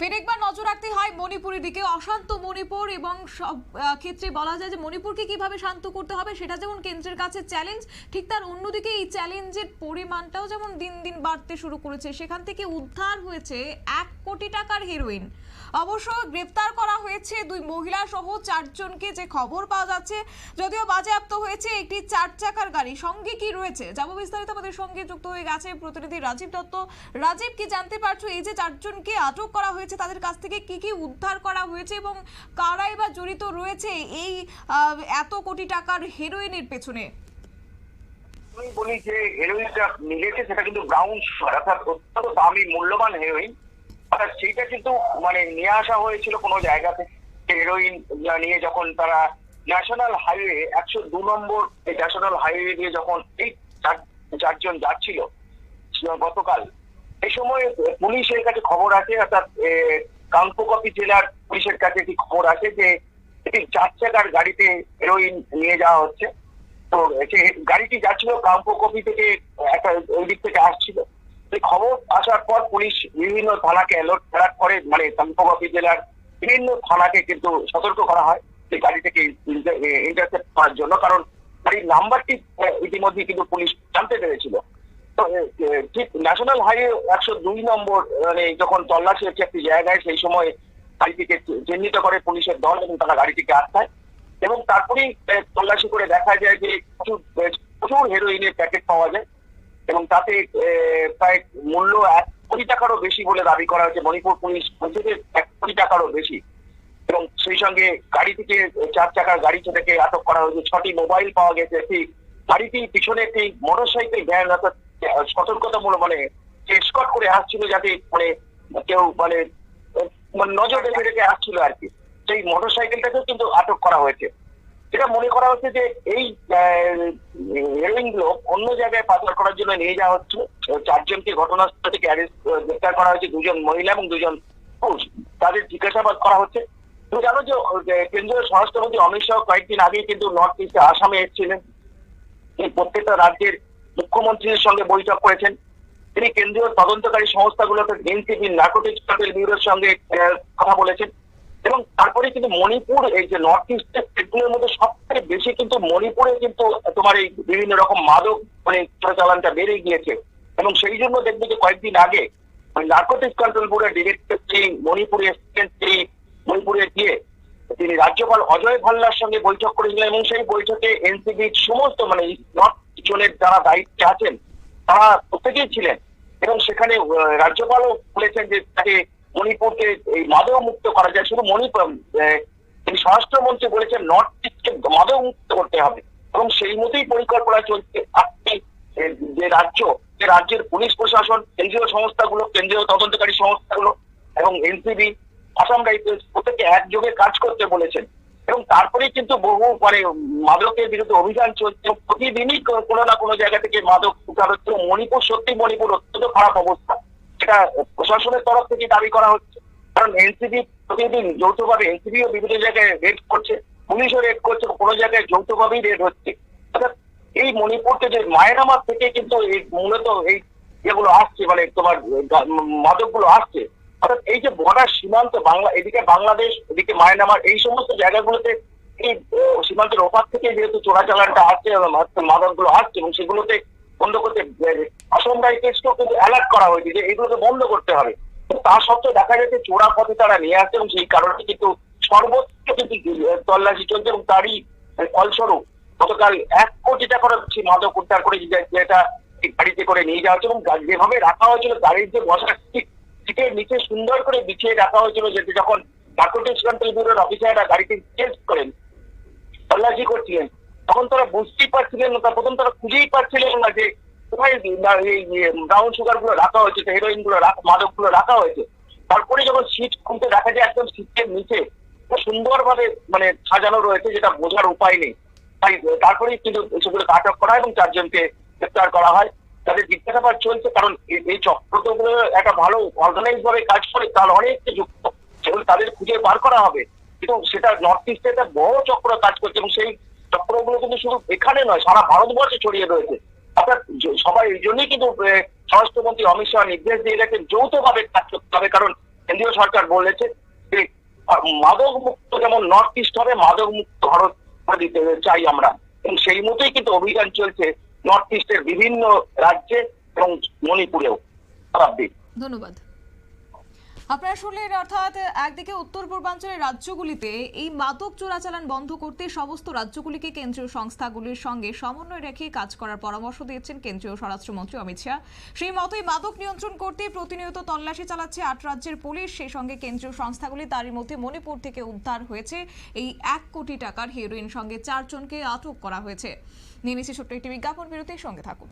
ফের একবার নজর রাখতে হয় মণিপুরের দিকে। অশান্ত মণিপুর এবং সব ক্ষেত্রে বলা যায় যে মণিপুরকে কীভাবে শান্ত করতে হবে সেটা যেমন কেন্দ্রের কাছে চ্যালেঞ্জ ঠিক তার অন্যদিকে এই চ্যালেঞ্জের পরিমাণটাও যেমন দিন দিন বাড়তে শুরু করেছে, সেখান থেকে উদ্ধার হয়েছে এক কোটি টাকার হেরোইন অবশ্য গ্রেপ্তার করা হয়েছে দুই মহিলা সহ চারজনকে, যে খবর পাওয়া যাচ্ছে, যদিও বাজেয়াপ্ত হয়েছে একটি চার চাকার গাড়ি। সঙ্গে কি রয়েছে? যাব বিস্তারিত আমাদের সঙ্গে যুক্ত হয়ে গেছে প্রতিনিধি রাজীব দত্ত। রাজীব, কি জানতে পারছ? এই যে চারজনকে আটক করা হয়েছে তাদের কাছ থেকে কি কি উদ্ধার করা হয়েছে এবং কারাই বা জড়িত রয়েছে? এই এত কোটি টাকার হেরোইনের পেছনে। বলি যে হেরোইনটা মিলেছে সেটা কিন্তু ব্রাউন অর্থাৎ অত্যন্ত দামি, মূল্যবান হেরোইন অর্থাৎ সেইটা কিন্তু মানে নিয়ে আসা হয়েছিল কোনো জায়গা থেকে হেরোইন নিয়ে যখন তারা ন্যাশনাল হাইওয়ে একশো দু নম্বর ন্যাশনাল হাইওয়ে দিয়ে যখন এই চার- চারজন যাচ্ছিল, গতকাল এই সময় পুলিশের কাছে খবর আছে, অর্থাৎ কাঙ্কোকপি জেলার পুলিশের কাছে একটি খবর আছে যে, একটি চার চাকার গাড়িতে হেরোইন নিয়ে যাওয়া হচ্ছে। তো গাড়িটি যাচ্ছিল কাম্পকপি থেকে, একটা ওই দিক থেকে আসছিল। সেই খবর আসার পর পুলিশ বিভিন্ন থানাকে অ্যালার্ট অ্যালার্ট করে মানে কাম্পকপি জেলার বিভিন্ন থানাকে কিন্তু সতর্ক করা হয় সেই গাড়িটাকে ইন্টারসেপ্ট করার জন্য। কারণ গাড়ির নাম্বারটি ইতিমধ্যে কিন্তু পুলিশ জানতে পেরেছিল। ঠিক ন্যাশনাল হাইওয়ে একশো দুই নম্বর মানে যখন তল্লাশি হচ্ছে একটি জায়গায়, সেই সময় গাড়িটিকে চিহ্নিত করে পুলিশের দল এবং তারা গাড়িটিকে আটকায় এবং তারপরেই তল্লাশি করে দেখা যায় যে প্রচুর প্রচুর হেরোইনের প্যাকেট পাওয়া যায় এবং তাতে প্রায় মূল্য এক কোটি টাকারও বেশি বলে দাবি করা হয়েছে। মণিপুর পুলিশ বলছে এক কোটি টাকারও বেশি এবং সেই সঙ্গে গাড়ি থেকে চার চাকার গাড়ি থেকে আটক করা হয়েছে। ছটি মোবাইল পাওয়া গেছে। একটি গাড়িটির পিছনে একটি মোটর সাইকেল ভ্যান অর্থাৎ সতর্কতামূলক মানে স্কট করে আসছিল যাতে মানে কেউ মানে মানে নজর রেখে রেখে আসছিল আর কি। সেই মোটর সাইকেলটাকেও কিন্তু আটক করা হয়েছে। এটা মনে করা হচ্ছে যে এই হেরোইনগুলো অন্য জায়গায় পাচার করার জন্য নিয়ে যাওয়া হচ্ছে। চারজনকে ঘটনাস্থল থেকে অ্যারেস্ট গ্রেপ্তার করা হয়েছে। দুজন মহিলা এবং দুজন পুরুষ। তাদের জিজ্ঞাসাবাদ করা হচ্ছে। তুমি জানো যে কেন্দ্রীয় স্বরাষ্ট্রমন্ত্রী অমিত শাহ কয়েকদিন আগে কিন্তু নর্থ ইস্টে আসামে এসেছিলেন। প্রত্যেকটা রাজ্যের মুখ্যমন্ত্রীর সঙ্গে বৈঠক করেছেন। তিনি কেন্দ্রীয় তদন্তকারী সংস্থাগুলোতে এনসিপি নার্কোটিক্স কন্ট্রোল ব্যুরোর সঙ্গে কথা বলেছেন। এবং তারপরে কিন্তু মণিপুর, এই যে নর্থ ইস্টের স্টেটগুলোর মধ্যে সব থেকে বেশি কিন্তু মণিপুরে কিন্তু তোমার এই বিভিন্ন রকম মাদক মানে চোরাচালানটা বেড়ে গিয়েছে। এবং সেই জন্য দেখবে যে কয়েকদিন আগে নার্কোটিক্স কন্ট্রোল বোর্ডের ডিরেক্টর তিনি মণিপুরে এসেছেন, তিনি মণিপুরে গিয়ে তিনি রাজ্যপাল অজয় ভাল্লার সঙ্গে বৈঠক করেছিলেন। এবং সেই বৈঠকে এনসিবির সমস্ত মানে নর্থ জোনের যারা দায়িত্বে আছেন তারা প্রত্যেকেই ছিলেন। এবং সেখানে রাজ্যপালও বলেছেন যে তাকে মণিপুরকে এই মাদক মুক্ত করা যায়। শুধু মণিপুর তিনি স্বরাষ্ট্রমন্ত্রী বলেছেন নর্থ ইস্টকে মাদক মুক্ত করতে হবে। এবং সেই মতোই পরিকল্পনা চলছে আহ, যে রাজ্য যে রাজ্যের পুলিশ প্রশাসন কেন্দ্রীয় সংস্থাগুলো কেন্দ্রীয় তদন্তকারী সংস্থাগুলো এবং এনসিবি আসাম রাইফেলস প্রত্যেকে একযোগে কাজ করতে বলেছেন। এবং তারপরেই কিন্তু বহু মানে মাদকের বিরুদ্ধে অভিযান চলছে। প্রতিদিনই কোনো না কোনো জায়গা থেকে মাদক উদ্ধার হচ্ছে মণিপুর, সত্যি মণিপুর অত্যন্ত খারাপ অবস্থা। সেটা প্রশাসনের তরফ থেকে দাবি করা হচ্ছে। কারণ এনসিবি প্রতিদিন যৌথভাবে এনসিবিও বিভিন্ন জায়গায় রেড করছে, পুলিশও রেড করছে কোনো জায়গায় যৌথভাবেই রেড হচ্ছে। অর্থাৎ এই মণিপুরকে যে মায়ানামার থেকে কিন্তু এই মূলত এই যেগুলো আসছে মানে তোমার মাদকগুলো আসছে অর্থাৎ এই যে বর্ডার সীমান্ত বাংলা, এদিকে বাংলাদেশ, এদিকে মায়ানমার, এই সমস্ত জায়গাগুলোতে এই সীমান্তের ওপার থেকে যেহেতু চোরাচালানটা আসছে মাদকগুলো আসছে এবং সেগুলোতে বন্ধ করতে আসাম রাইফেলসকেও কিন্তু অ্যালার্ট করা হয়েছে যে এগুলোকে বন্ধ করতে হবে। তা সত্ত্বেও দেখা যাচ্ছে চোরা পথে তারা নিয়ে আসছে এবং সেই কারণে কিন্তু সর্বোচ্চ কিন্তু তল্লাশি চলছে এবং তারই ফলস্বরূপ গতকাল এক কোটি টাকার বেশি মাদক উদ্ধার করে যেটা গাড়িতে করে নিয়ে যাওয়া হচ্ছে এবং যেভাবে রাখা হয়েছিল গাড়ির যে বসার সিটের নিচে সুন্দর করে বিছিয়ে রাখা হয়েছিল যেটি যখন নার্কোটিক্স কন্ট্রোল ব্যুরোর অফিসাররা গাড়িতে টেস্ট করেন, তল্লাশি করছিলেন, তখন তারা বুঝতেই পারছিলেন না প্রথম তারা খুঁজেই পারছিলেন না যে কোথায় ব্রাউন সুগারগুলো রাখা হয়েছে হেরোইনগুলো মাদকগুলো রাখা হয়েছে। তারপরে যখন সিট খুলতে দেখা যায় একদম সিটের নিচে খুব সুন্দরভাবে মানে সাজানো রয়েছে, যেটা বোঝার উপায় নেই। তাই, তারপরেই কিন্তু সেগুলো আটক করা এবং চারজনকে গ্রেপ্তার করা হয়। তাদের জিজ্ঞাসাবাদ চলছে, কারণ এই- চক্রগুলো একটা ভালো অর্গানাইজ ভাবে কাজ করে, তার অনেক যুক্ত। সেগুলো তাদের খুঁজে বার করা হবে, কিন্তু সেটা নর্থ ইস্টে একটা বড় চক্র কাজ করছে এবং সেই চক্রগুলো কিন্তু শুধু এখানে নয়, সারা ভারতবর্ষে ছড়িয়ে রয়েছে। অর্থাৎ সবাই এই জন্যই কিন্তু স্বরাষ্ট্রমন্ত্রী অমিত শাহ নির্দেশ দিয়ে গেছেন যৌথভাবে কাজ করতে হবে, কারণ কেন্দ্রীয় সরকার বলেছে যে মাদক মুক্ত যেমন নর্থ ইস্ট হবে মাদক মুক্ত ভারত দিতে চাই আমরা। এবং সেই মতোই কিন্তু অভিযান চলছে নর্থ ইস্টের বিভিন্ন রাজ্যে এবং মণিপুরেও ধন্যবাদ। আপনারা শুনলেন, অর্থাৎ একদিকে উত্তর পূর্বাঞ্চলের রাজ্যগুলিতে এই মাদক চোরাচালান বন্ধ করতে সমস্ত রাজ্যগুলিকে কেন্দ্রীয় সংস্থাগুলির সঙ্গে সমন্বয় রেখে কাজ করার পরামর্শ দিয়েছেন কেন্দ্রীয় স্বরাষ্ট্রমন্ত্রী অমিত শাহ। সেই মতোই মাদক নিয়ন্ত্রণ করতে প্রতিনিয়ত তল্লাশি চালাচ্ছে আট রাজ্যের পুলিশ। সেই সঙ্গে কেন্দ্রীয় সংস্থাগুলি তারই মধ্যে মণিপুর থেকে উদ্ধার হয়েছে এই এক কোটি টাকার হেরোইন। সঙ্গে চারজনকে আটক করা হয়েছে। নিয়ে নিচ্ছে ছোট্ট একটি বিজ্ঞাপন, বিরতির সঙ্গে থাকুন।